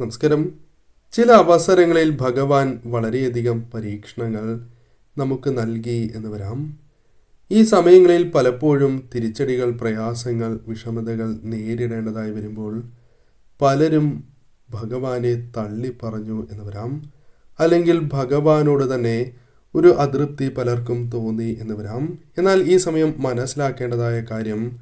നമസ്കാരം. ചില അവസരങ്ങളിൽ ഭഗവാൻ വളരെയധികം പരീക്ഷണങ്ങൾ നമുക്ക് നൽകി എന്ന് വരാം. ഈ സമയങ്ങളിൽ പലപ്പോഴും തിരിച്ചടികൾ പ്രയാസങ്ങൾ വിഷമതകൾ നേരിടേണ്ടതായി വരുമ്പോൾ പലരും ഭഗവാനെ തള്ളി പറഞ്ഞു എന്ന് വരാം. അല്ലെങ്കിൽ ഭഗവാനോട് തന്നെ ഒരു അതൃപ്തി പലർക്കും തോന്നി എന്ന് വരാം. എന്നാൽ ഈ സമയം മനസ്സിലാക്കേണ്ടതായ കാര്യം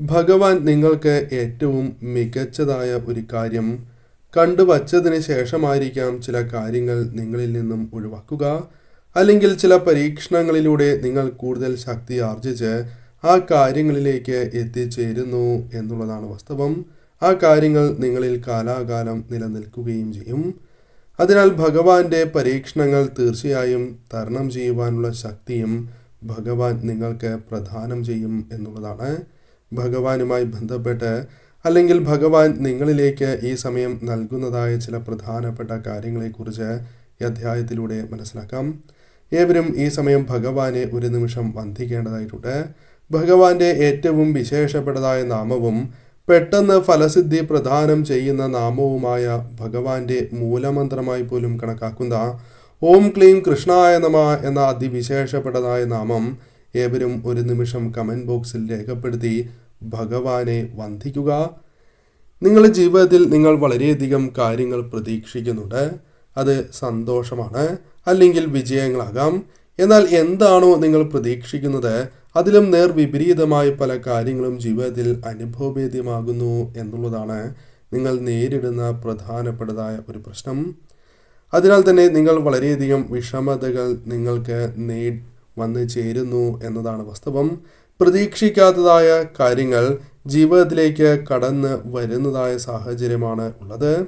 ഭഗവാൻ നിങ്ങൾക്ക് ഏറ്റവും മികച്ചതായ ഒരു കാര്യം കണ്ടുവച്ചതിന് ശേഷമായിരിക്കാം ചില കാര്യങ്ങൾ നിങ്ങളിൽ നിന്നും ഒഴിവാക്കുക. അല്ലെങ്കിൽ ചില പരീക്ഷണങ്ങളിലൂടെ നിങ്ങൾ കൂടുതൽ ശക്തി ആർജിച്ച് ആ കാര്യങ്ങളിലേക്ക് എത്തിച്ചേരുന്നു എന്നുള്ളതാണ് വാസ്തവം. ആ കാര്യങ്ങൾ നിങ്ങളിൽ കാലാകാലം നിലനിൽക്കുകയും ചെയ്യും. അതിനാൽ ഭഗവാന്റെ പരീക്ഷണങ്ങൾ തീർച്ചയായും തരണം ചെയ്യുവാനുള്ള ശക്തിയും ഭഗവാൻ നിങ്ങൾക്ക് പ്രദാനം ചെയ്യും എന്നുള്ളതാണ്. ഭഗവാനുമായി ബന്ധപ്പെട്ട് അല്ലെങ്കിൽ ഭഗവാൻ നിങ്ങളിലേക്ക് ഈ സമയം നൽകുന്നതായ ചില പ്രധാനപ്പെട്ട കാര്യങ്ങളെക്കുറിച്ച് ഈ അധ്യായത്തിലൂടെ മനസ്സിലാക്കാം. ഏവരും ഈ സമയം ഭഗവാനെ ഒരു നിമിഷം വന്ധിക്കേണ്ടതായിട്ടുണ്ട് ഭഗവാന്റെ ഏറ്റവും വിശേഷപ്പെട്ടതായ നാമവും പെട്ടെന്ന് ഫലസിദ്ധി പ്രദാനം ചെയ്യുന്ന നാമവുമായ ഭഗവാന്റെ മൂലമന്ത്രമായി പോലും കണക്കാക്കുന്ന ഓം ക്ലീം കൃഷ്ണായ നമ എന്ന അതിവിശേഷപ്പെട്ടതായ നാമം ഏവരും ഒരു നിമിഷം കമന്റ് ബോക്സിൽ രേഖപ്പെടുത്തി ഭഗവാനെ വന്ദിക്കുക. നിങ്ങളുടെ ജീവിതത്തിൽ നിങ്ങൾ വളരെയധികം കാര്യങ്ങൾ പ്രതീക്ഷിക്കുന്നുണ്ട്. അത് സന്തോഷമാണ്. അല്ലെങ്കിൽ വിജയങ്ങളാകാം. എന്നാൽ എന്താണോ നിങ്ങൾ പ്രതീക്ഷിക്കുന്നത് അതിലും നേർ വിപരീതമായ പല കാര്യങ്ങളും ജീവിതത്തിൽ അനുഭവവേദ്യമാകുന്നു എന്നുള്ളതാണ് നിങ്ങൾ നേരിടുന്ന പ്രധാനപ്പെട്ടതായ ഒരു പ്രശ്നം. അതിനാൽ തന്നെ നിങ്ങൾ വളരെയധികം വിഷമതകൾ നിങ്ങൾക്ക് നേ വന്നു ചേരുന്നു എന്നതാണ് വാസ്തവം. പ്രതീക്ഷിക്കാത്തതായ കാര്യങ്ങൾ ജീവിതത്തിലേക്ക് കടന്ന് വരുന്നതായ സാഹചര്യമാണ് ഉള്ളത്.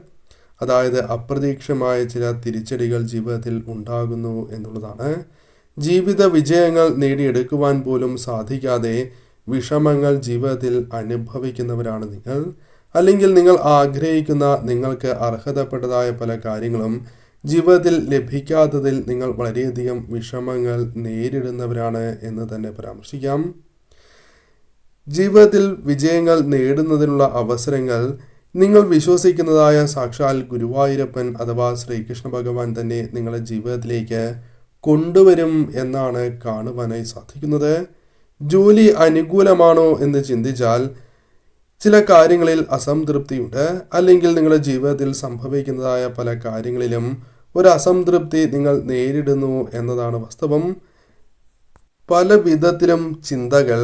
അതായത് അപ്രതീക്ഷമായ ചില തിരിച്ചടികൾ ജീവിതത്തിൽ ഉണ്ടാകുന്നു എന്നുള്ളതാണ്. ജീവിത വിജയങ്ങൾ നേടിയെടുക്കുവാൻ പോലും സാധിക്കാതെ വിഷമങ്ങൾ ജീവിതത്തിൽ അനുഭവിക്കുന്നവരാണ് നിങ്ങൾ. അല്ലെങ്കിൽ നിങ്ങൾ ആഗ്രഹിക്കുന്ന നിങ്ങൾക്ക് അർഹതപ്പെട്ടതായ പല കാര്യങ്ങളും ജീവിതത്തിൽ ലഭിക്കാത്തതിൽ നിങ്ങൾ വളരെയധികം വിഷമങ്ങൾ നേരിടുന്നവരാണ് എന്ന് തന്നെ പരാമർശിക്കാം. ജീവിതത്തിൽ വിജയങ്ങൾ നേടുന്നതിനുള്ള അവസരങ്ങൾ നിങ്ങൾ വിശ്വസിക്കുന്നതായ സാക്ഷാൽ ഗുരുവായൂരപ്പൻ അഥവാ ശ്രീകൃഷ്ണ ഭഗവാൻ തന്നെ നിങ്ങളുടെ ജീവിതത്തിലേക്ക് കൊണ്ടുവരും എന്നാണ് കാണുവാനായി സാധിക്കുന്നത്. ജോലി അനുകൂലമാണോ എന്ന് ചിന്തിച്ചാൽ ചില കാര്യങ്ങളിൽ അസംതൃപ്തിയുണ്ട്. അല്ലെങ്കിൽ നിങ്ങളുടെ ജീവിതത്തിൽ സംഭവിക്കുന്നതായ പല കാര്യങ്ങളിലും ഒരു അസംതൃപ്തി നിങ്ങൾ നേരിടുന്നു എന്നതാണ് വാസ്തവം. പല വിധത്തിലും ചിന്തകൾ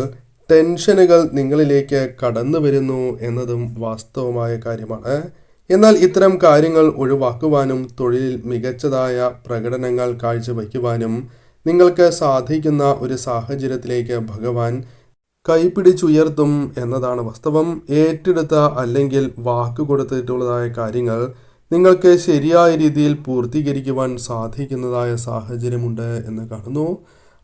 ടെൻഷനുകൾ നിങ്ങളിലേക്ക് കടന്നു വരുന്നു എന്നതും വാസ്തവമായ കാര്യമാണ്. എന്നാൽ ഇത്തരം കാര്യങ്ങൾ ഒഴിവാക്കുവാനും തൊഴിലിൽ മികച്ചതായ പ്രകടനങ്ങൾ കാഴ്ചവയ്ക്കുവാനും നിങ്ങൾക്ക് സാധിക്കുന്ന ഒരു സാഹചര്യത്തിലേക്ക് ഭഗവാൻ കൈപിടിച്ചുയർത്തും എന്നതാണ് വാസ്തവം. ഏറ്റെടുത്ത അല്ലെങ്കിൽ വാക്ക് കൊടുത്തിട്ടുള്ളതായ കാര്യങ്ങൾ നിങ്ങൾക്ക് ശരിയായ രീതിയിൽ പൂർത്തീകരിക്കുവാൻ സാധിക്കുന്നതായ സാഹചര്യമുണ്ട് എന്ന് കാണുന്നു.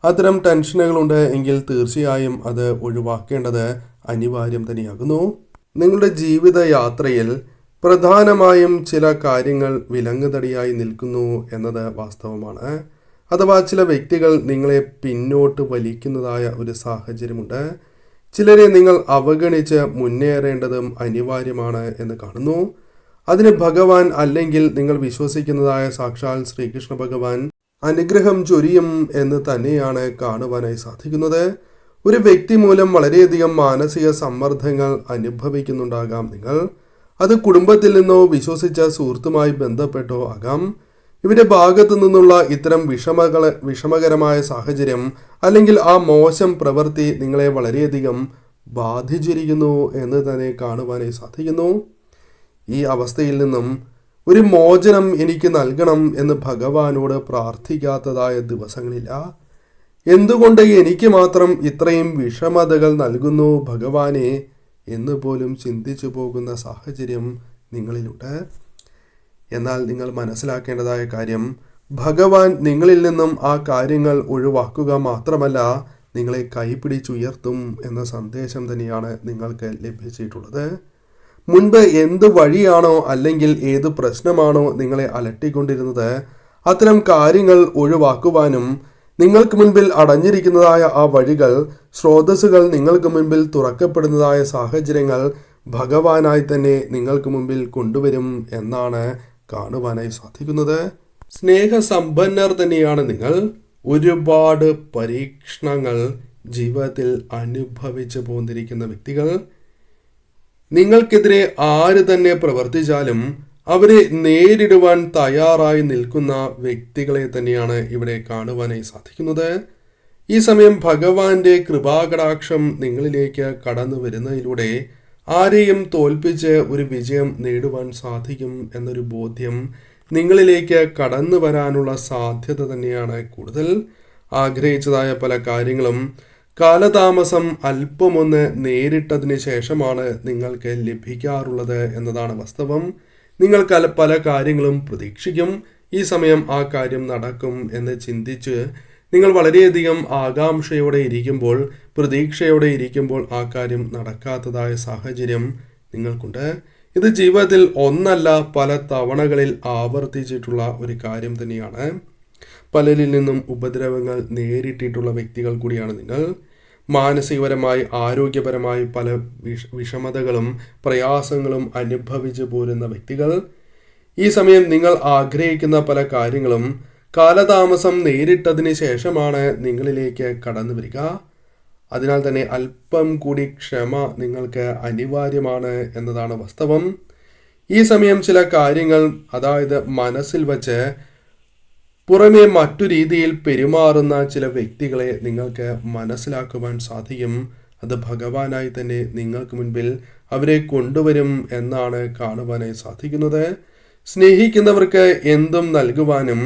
അത്തരം ടെൻഷനുകളുണ്ട് എങ്കിൽ തീർച്ചയായും അത് ഒഴിവാക്കേണ്ടത് അനിവാര്യം തന്നെയാകുന്നു. നിങ്ങളുടെ ജീവിത യാത്രയിൽ പ്രധാനമായും ചില കാര്യങ്ങൾ വിലങ്ങുതടിയായി നിൽക്കുന്നു എന്നത് വാസ്തവമാണ്. അഥവാ ചില വ്യക്തികൾ നിങ്ങളെ പിന്നോട്ട് വലിക്കുന്നതായ ഒരു സാഹചര്യമുണ്ട്. ചിലരെ നിങ്ങൾ അവഗണിച്ച് മുന്നേറേണ്ടതും അനിവാര്യമാണ് എന്ന് കാണുന്നു. അതിന് ഭഗവാൻ അല്ലെങ്കിൽ നിങ്ങൾ വിശ്വസിക്കുന്നതായ സാക്ഷാൽ ശ്രീകൃഷ്ണ ഭഗവാൻ അനുഗ്രഹം ചൊരിയും എന്ന് തന്നെയാണ് കാണുവാനായി സാധിക്കുന്നത്. ഒരു വ്യക്തി മൂലം വളരെയധികം മാനസിക സമ്മർദ്ദങ്ങൾ അനുഭവിക്കുന്നുണ്ടാകാം നിങ്ങൾ. അത് കുടുംബത്തിൽ നിന്നോ വിശ്വസിച്ച സുഹൃത്തുമായി ബന്ധപ്പെട്ടോ ആകാം. ഇവരുടെ ഭാഗത്തു നിന്നുള്ള ഇത്തരം വിഷമകള വിഷമകരമായ സാഹചര്യം അല്ലെങ്കിൽ ആ മോശം പ്രവൃത്തി നിങ്ങളെ വളരെയധികം ബാധിച്ചിരിക്കുന്നു എന്ന് തന്നെ കാണുവാനായി സാധിക്കുന്നു. ഈ അവസ്ഥയിൽ നിന്നും ഒരു മോചനം എനിക്ക് നൽകണം എന്ന് ഭഗവാനോട് പ്രാർത്ഥിക്കാത്തതായ ദിവസങ്ങളില്ല. എന്തുകൊണ്ട് എനിക്ക് മാത്രം ഇത്രയും വിഷമതകൾ നൽകുന്നു ഭഗവാനെ എന്ന് പോലും ചിന്തിച്ചു പോകുന്ന സാഹചര്യം നിങ്ങളിലുണ്ട്. എന്നാൽ നിങ്ങൾ മനസ്സിലാക്കേണ്ടതായ കാര്യം ഭഗവാൻ നിങ്ങളിൽ നിന്നും ആ കാര്യങ്ങൾ ഒഴിവാക്കുക മാത്രമല്ല നിങ്ങളെ കൈപിടിച്ചുയർത്തും എന്ന സന്ദേശം തന്നെയാണ് നിങ്ങൾക്ക് ലഭിച്ചിട്ടുള്ളത്. മുൻപ് എന്ത് വഴിയാണോ അല്ലെങ്കിൽ ഏത് പ്രശ്നമാണോ നിങ്ങളെ അലട്ടിക്കൊണ്ടിരുന്നത് അത്തരം കാര്യങ്ങൾ ഒഴിവാക്കുവാനും നിങ്ങൾക്ക് മുൻപിൽ അടഞ്ഞിരിക്കുന്നതായ ആ വഴികൾ സ്രോതസ്സുകൾ നിങ്ങൾക്ക് മുൻപിൽ തുറക്കപ്പെടുന്നതായ സാഹചര്യങ്ങൾ ഭഗവാനായി തന്നെ നിങ്ങൾക്ക് മുമ്പിൽ കൊണ്ടുവരും എന്നാണ് കാണുവാനായി സാധിക്കുന്നത്. സ്നേഹസമ്പന്നർ തന്നെയാണ് നിങ്ങൾ. ഒരുപാട് പരീക്ഷണങ്ങൾ ജീവിതത്തിൽ അനുഭവിച്ചു പോന്നിരിക്കുന്ന വ്യക്തികൾ. നിങ്ങൾക്കെതിരെ ആര് തന്നെ പ്രവർത്തിച്ചാലും അവരെ നേരിടുവാൻ തയ്യാറായി നിൽക്കുന്ന വ്യക്തികളെ തന്നെയാണ് ഇവിടെ കാണുവാനായി സാധിക്കുന്നത്. ഈ സമയം ഭഗവാന്റെ കൃപാകടാക്ഷം നിങ്ങളിലേക്ക് കടന്നു വരുന്നതിലൂടെ ആരെയും തോൽപ്പിച്ച് ഒരു വിജയം നേടുവാൻ സാധിക്കും എന്നൊരു ബോധ്യം നിങ്ങളിലേക്ക് കടന്നു വരാനുള്ള സാധ്യത തന്നെയാണ് കൂടുതൽ. ആഗ്രഹിച്ചതായ പല കാര്യങ്ങളും കാലതാമസം അല്പമൊന്ന് നേരിട്ടതിന് ശേഷമാണ് നിങ്ങൾക്ക് ലഭിക്കാറുള്ളത് എന്നതാണ് വാസ്തവം. നിങ്ങൾ പല കാര്യങ്ങളും പ്രതീക്ഷിക്കും. ഈ സമയം ആ കാര്യം നടക്കും എന്ന് ചിന്തിച്ച് നിങ്ങൾ വളരെയധികം ആകാംക്ഷയോടെ ഇരിക്കുമ്പോൾ പ്രതീക്ഷയോടെ ഇരിക്കുമ്പോൾ ആ കാര്യം നടക്കാത്തതായ സാഹചര്യം നിങ്ങൾക്കുണ്ട്. ഇത് ജീവിതത്തിൽ ഒന്നല്ല പല തവണകളിൽ ആവർത്തിച്ചിട്ടുള്ള ഒരു കാര്യം തന്നെയാണ്. പലരിൽ നിന്നും ഉപദ്രവങ്ങൾ നേരിട്ടിട്ടുള്ള വ്യക്തികൾ കൂടിയാണ് നിങ്ങൾ. മാനസികപരമായി ആരോഗ്യപരമായി പല വിഷ വിഷമതകളും പ്രയാസങ്ങളും അനുഭവിച്ചു പോരുന്ന വ്യക്തികൾ. ഈ സമയം നിങ്ങൾ ആഗ്രഹിക്കുന്ന പല കാര്യങ്ങളും കാലതാമസം നേരിട്ടതിന് ശേഷമാണ് നിങ്ങളിലേക്ക് കടന്നു വരിക. അതിനാൽ തന്നെ അല്പം കൂടി ക്ഷമ നിങ്ങൾക്ക് അനിവാര്യമാണ് എന്നതാണ് വാസ്തവം. ഈ സമയം ചില കാര്യങ്ങൾ അതായത് മനസ്സിൽ വച്ച് പുറമെ മറ്റു രീതിയിൽ പെരുമാറുന്ന ചില വ്യക്തികളെ നിങ്ങൾക്ക് മനസ്സിലാക്കുവാൻ സാധിക്കും. അത് ഭഗവാനായി തന്നെ നിങ്ങൾക്ക് മുൻപിൽ അവരെ കൊണ്ടുവരും എന്നാണ് കാണുവാനായി സാധിക്കുന്നത്. സ്നേഹിക്കുന്നവർക്ക് എന്തും നൽകുവാനും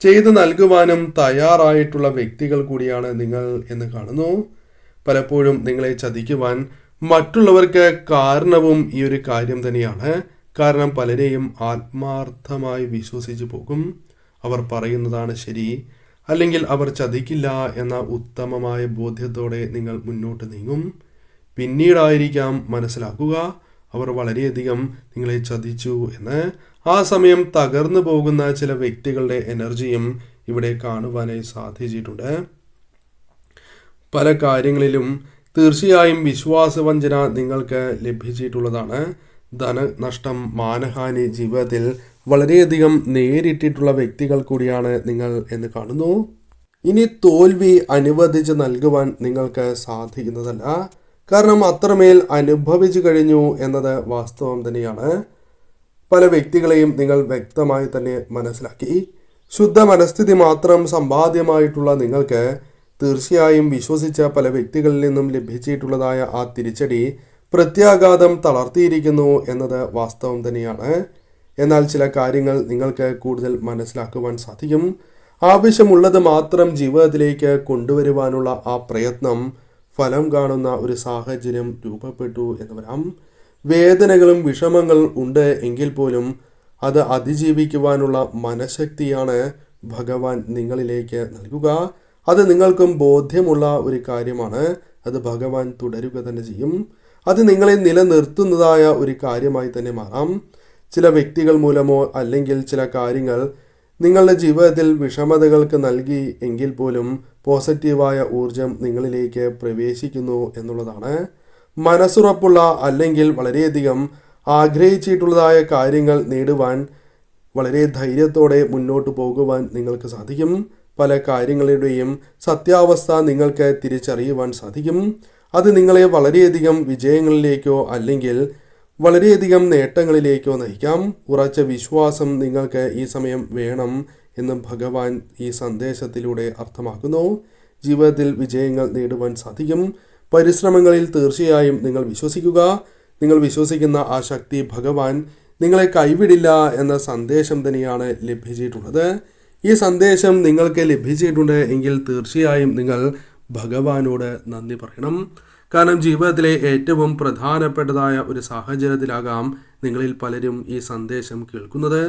ചെയ്തു നൽകുവാനും തയ്യാറായിട്ടുള്ള വ്യക്തികൾ കൂടിയാണ് നിങ്ങൾ എന്ന് കാണുന്നു. പലപ്പോഴും നിങ്ങളെ ചതിക്കുവാൻ മറ്റുള്ളവർക്ക് കാരണവും ഈ ഒരു കാര്യം തന്നെയാണ്. കാരണം പലരെയും ആത്മാർത്ഥമായി വിശ്വസിച്ചു പോകും. അവർ പറയുന്നതാണ് ശരി. അല്ലെങ്കിൽ അവർ ചതിക്കില്ല എന്ന ഉത്തമമായ ബോധ്യത്തോടെ നിങ്ങൾ മുന്നോട്ട് നീങ്ങും. പിന്നീടായിരിക്കാം മനസ്സിലാക്കുക അവർ വളരെയധികം നിങ്ങളെ ചതിച്ചു എന്ന്. ആ സമയം തകർന്നു പോകുന്ന ചില വ്യക്തികളുടെ എനർജിയും ഇവിടെ കാണുവാനായി സാധിച്ചിട്ടുണ്ട്. പല കാര്യങ്ങളിലും തീർച്ചയായും വിശ്വാസവഞ്ചന നിങ്ങൾക്ക് ലഭിച്ചിട്ടുള്ളതാണ്. ധനനഷ്ടം മാനഹാനി ജീവിതത്തിൽ വളരെയധികം നേരിട്ടിട്ടുള്ള വ്യക്തികൾ കൂടിയാണ് നിങ്ങൾ എന്ന് കാണുന്നു. ഇനി തോൽവി അനുവദിച്ച് നൽകുവാൻ നിങ്ങൾക്ക് സാധിക്കുന്നതല്ല. കാരണം അത്രമേൽ അനുഭവിച്ചു കഴിഞ്ഞു എന്നത് വാസ്തവം തന്നെയാണ്. പല വ്യക്തികളെയും നിങ്ങൾ വ്യക്തമായി തന്നെ മനസ്സിലാക്കി. ശുദ്ധ മനസ്ഥിതി മാത്രം സമ്പാദ്യമായിട്ടുള്ള നിങ്ങൾക്ക് തീർച്ചയായും വിശ്വസിച്ച പല വ്യക്തികളിൽ നിന്നും ലഭിച്ചിട്ടുള്ളതായ ആ തിരിച്ചടി പ്രത്യാഘാതം തളർത്തിയിരിക്കുന്നു എന്നത് വാസ്തവം തന്നെയാണ്. എന്നാൽ ചില കാര്യങ്ങൾ നിങ്ങൾക്ക് കൂടുതൽ മനസ്സിലാക്കുവാൻ സാധിക്കും. ആവശ്യമുള്ളത് മാത്രം ജീവിതത്തിലേക്ക് കൊണ്ടുവരുവാനുള്ള ആ പ്രയത്നം ഫലം കാണുന്ന ഒരു സാഹചര്യം രൂപപ്പെട്ടു എന്ന് വരാം. വേദനകളും വിഷമങ്ങൾ ഉണ്ട് എങ്കിൽ പോലും അത് അതിജീവിക്കുവാനുള്ള മനഃശക്തിയാണ് ഭഗവാൻ നിങ്ങളിലേക്ക് നൽകുക. അത് നിങ്ങൾക്കും ബോധ്യമുള്ള ഒരു കാര്യമാണ്. അത് ഭഗവാൻ തുടരുക തന്നെ ചെയ്യും. അത് നിങ്ങളെ നിലനിർത്തുന്നതായ ഒരു കാര്യമായി തന്നെ മാറാം. ചില വ്യക്തികൾ മൂലമോ അല്ലെങ്കിൽ ചില കാര്യങ്ങൾ നിങ്ങളുടെ ജീവിതത്തിൽ വിഷമതകൾക്ക് നൽകി എങ്കിൽ പോലും പോസിറ്റീവായ ഊർജം നിങ്ങളിലേക്ക് പ്രവേശിക്കുന്നു എന്നുള്ളതാണ്. മനസ്സുറപ്പുള്ള അല്ലെങ്കിൽ വളരെയധികം ആഗ്രഹിച്ചിട്ടുള്ളതായ കാര്യങ്ങൾ നേടുവാൻ വളരെ ധൈര്യത്തോടെ മുന്നോട്ട് പോകുവാൻ നിങ്ങൾക്ക് സാധിക്കും. പല കാര്യങ്ങളുടെയും സത്യാവസ്ഥ നിങ്ങൾക്ക് തിരിച്ചറിയുവാൻ സാധിക്കും. അത് നിങ്ങളെ വളരെയധികം വിജയങ്ങളിലേക്കോ അല്ലെങ്കിൽ വളരെയധികം നേട്ടങ്ങളിലേക്കോ നയിക്കാം. ഉറച്ച വിശ്വാസം നിങ്ങൾക്ക് ഈ സമയം വേണം എന്ന് ഭഗവാൻ ഈ സന്ദേശത്തിലൂടെ അർത്ഥമാക്കുന്നു. ജീവിതത്തിൽ വിജയങ്ങൾ നേടുവാൻ സാധിക്കും. പരിശ്രമങ്ങളിൽ തീർച്ചയായും നിങ്ങൾ വിശ്വസിക്കുക. നിങ്ങൾ വിശ്വസിക്കുന്ന ആ ശക്തി ഭഗവാൻ നിങ്ങളെ കൈവിടില്ല എന്ന സന്ദേശം തന്നെയാണ് ലഭിച്ചിട്ടുള്ളത്. ഈ സന്ദേശം നിങ്ങൾക്ക് ലഭിച്ചിട്ടുണ്ട് എങ്കിൽ തീർച്ചയായും നിങ്ങൾ ഭഗവാനോട് നന്ദി പറയണം. കാരണം ജീവിതത്തിലെ ഏറ്റവും പ്രധാനപ്പെട്ടതായ ഒരു സാഹചര്യത്തിലാകാം നിങ്ങളിൽ പലരും ഈ സന്ദേശം കേൾക്കുന്നത്.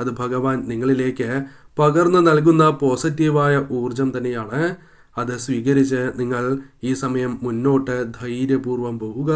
അത് ഭഗവാൻ നിങ്ങളിലേക്ക് പകർന്നു നൽകുന്ന പോസിറ്റീവായ ഊർജം തന്നെയാണ്. അത് സ്വീകരിച്ച് നിങ്ങൾ ഈ സമയം മുന്നോട്ട് ധൈര്യപൂർവം പോവുക.